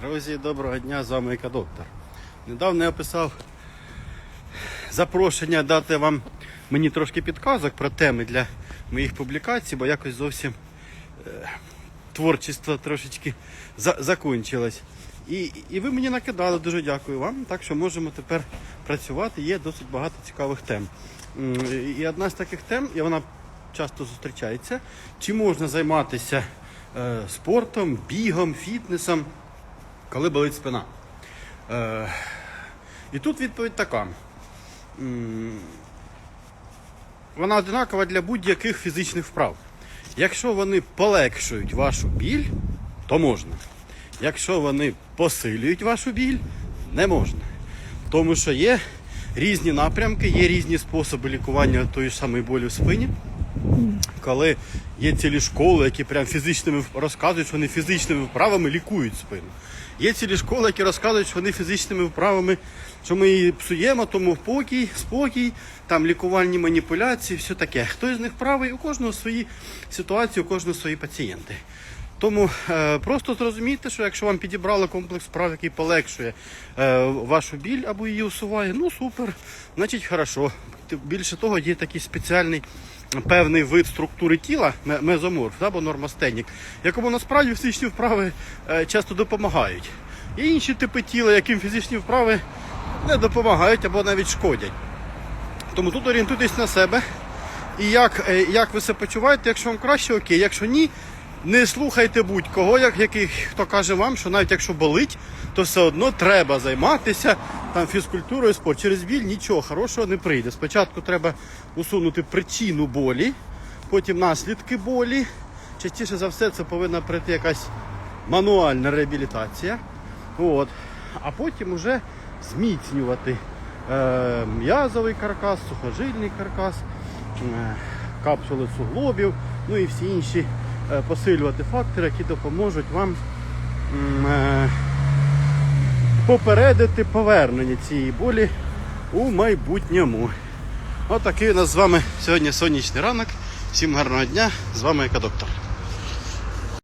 Друзі, доброго дня, з вами Екодоктор. Недавно я писав запрошення дати вам мені трошки підказок про теми для моїх публікацій, бо якось зовсім е, творчество трошечки за, закончилось. І, і ви мені накидали, дуже дякую вам. Так що можемо тепер працювати. Є досить багато цікавих тем. І одна з таких тем, і вона часто зустрічається, чи можна займатися е, спортом, бігом, фітнесом, коли болить спина. Е, і тут відповідь така. Вона одинакова для будь-яких фізичних вправ. Якщо вони полегшують вашу біль, то можна. Якщо вони посилюють вашу біль, не можна. Тому що є різні напрямки, є різні способи лікування тої самої болі в спині. Коли є цілі школи, які прям фізичними розказують, що вони фізичними вправами лікують спину. Є цілі школи, які розказують, що вони фізичними вправами, що ми її псуємо, тому спокій, спокій, там лікувальні маніпуляції, все таке. Хто з них правий, у кожного свої ситуації, у кожного свої пацієнти. Тому е, просто зрозумійте, що якщо вам підібрали комплекс справ, який полегшує е, вашу біль або її усуває, ну супер, значить хорошо. Більше того, є такий спеціальний певний вид структури тіла, мезоморф, або нормостенік, якому насправді фізичні вправи е, часто допомагають. Є інші типи тіла, яким фізичні вправи не допомагають або навіть шкодять. Тому тут орієнтуйтесь на себе. І як, е, як ви себе почуваєте, якщо вам краще, окей, якщо ні, не слухайте будь-кого, як, який, хто каже вам, що навіть якщо болить, то все одно треба займатися там, фізкультурою, спорт. Через біль нічого хорошого не прийде. Спочатку треба усунути причину болі, потім наслідки болі. Частіше за все це повинна прийти якась мануальна реабілітація. От. А потім вже зміцнювати е, м'язовий каркас, сухожильний каркас, е, капсули суглобів, ну і всі інші е, посилювати фактори, які допоможуть вам е, попередити повернення цієї болі у майбутньому. Отакий у нас з вами сьогодні сонячний ранок. Всім гарного дня. З вами Екодоктор.